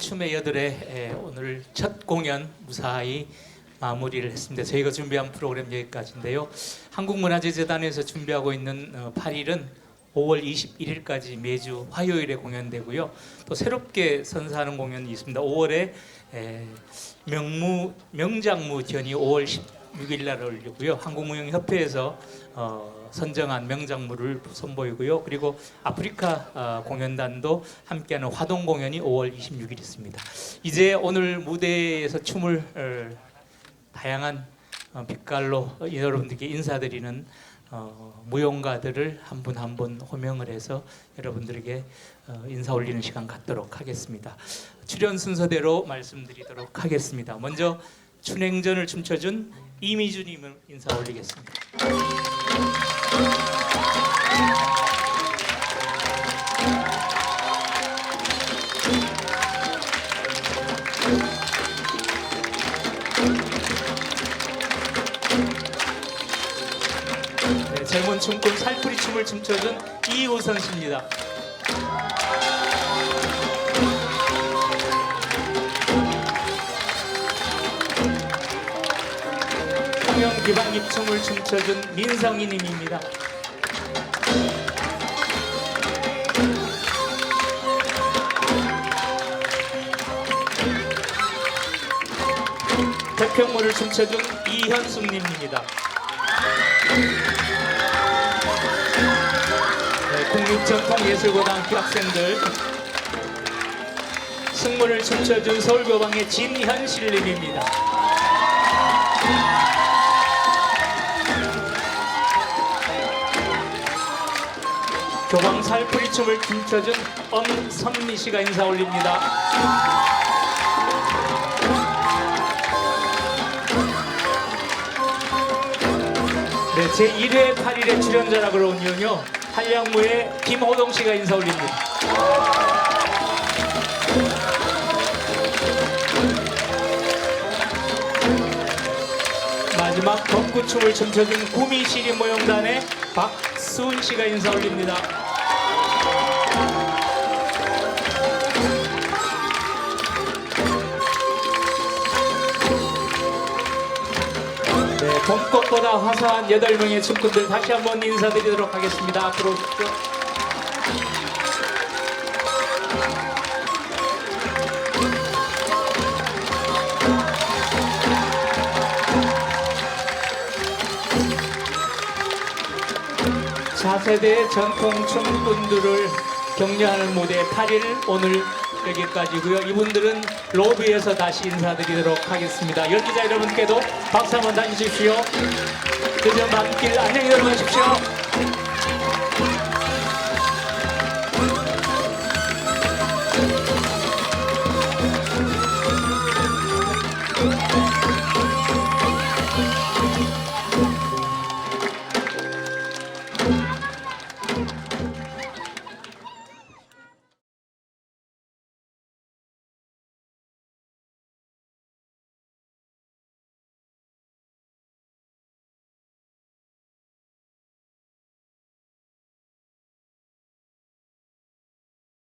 춤의 여들의 에, 오늘 첫 공연 무사히 마무리를 했습니다. 저희가 준비한 프로그램 여기까지인데요. 한국문화재재단에서 준비하고 있는 어, 8일은 5월 21일까지 매주 화요일에 공연되고요. 또 새롭게 선사하는 공연이 있습니다. 5월에 에, 명무 명장무 전이 5월 16일 날 열리고요. 한국무용협회에서 어, 선정한 명장무를 선보이고요. 그리고 아프리카 어, 공연단도 함께하는 화동 공연이 5월 26일 있습니다. 이제 오늘 무대에서 춤을 어, 다양한 어, 빛깔로 여러분들께 인사드리는 어, 무용가들을 한 분 한 분 호명을 해서 여러분들에게 어, 인사 올리는 시간 갖도록 하겠습니다. 출연 순서대로 말씀드리도록 하겠습니다. 먼저 춘행전을 춤춰준 이미주님을 인사 올리겠습니다. 네, 젊은 춤꾼 살풀이 춤을 춤춰준 이우선 씨입니다. 기방립 춤을 춤춰준 민성이님입니다. 태평무를 춤춰준 이현숙님입니다. 네, 국립전통예술고등학교 학생들 승무를 춤춰준 서울교방의 진현실님입니다. 교방 살풀이 춤을 춤춰준 엄선미 씨가 인사 올립니다. 네, 제1회 8일의 출연자라 그러군요. 한량무의 김호동 씨가 인사 올립니다. 마지막 덕구춤을 춤춰준 구미시리 모형단의 박 수은 씨가 인사 올립니다. 네, 봄꽃보다 화사한 여덟 명의 춤꾼들 다시 한번 인사드리도록 하겠습니다. 앞으로 오십시오. 차세대 전통 춤꾼들을 격려하는 무대 8일 오늘 여기까지고요. 이분들은 로비에서 다시 인사드리도록 하겠습니다. 열기자 여러분께도 박수 한번 다주십시오. 그저 만길 안녕히 들어가십시오.